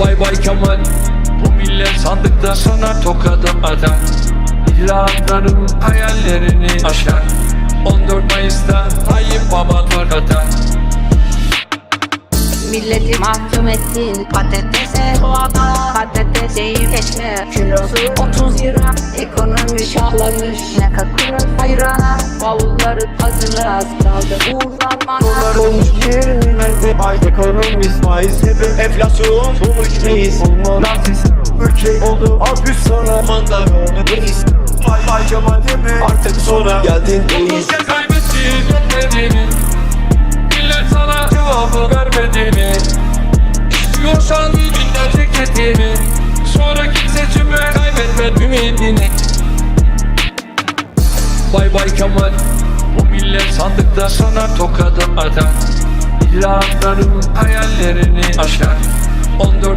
Bay bay Kemal. Bu millet sandıkta sana tokadım adam İlahlarım hayallerini aşar. 14 Mayıs'ta Tayyip Baba Tarkata Milleti mahkum ettin patatese Soğana patates değil keşke. Kilosu 30 lira Ekonomi şahlanmış Naka kurak hayrana Bavulları hazırla az kaldı Uğurlanma Dolar olmuş 20 Hepsi ay ekonomist faiz. Hep enflasyon bulmuş neyiz Olmadan sistem Ülke oldu. Alt üst sonra Manda önündeyiz Bay bay Kemal deme artık sonra Geldin deyiz Sen kaybettin etmediğini Millet sana cevabı vermediğini İstiyorsan binlerce ketini Sonraki seçime kaybetme ümidini. Bay bay Kemal bu millet sandıkta sana tokadı atar İcraatlarım hayallerini aşar. 14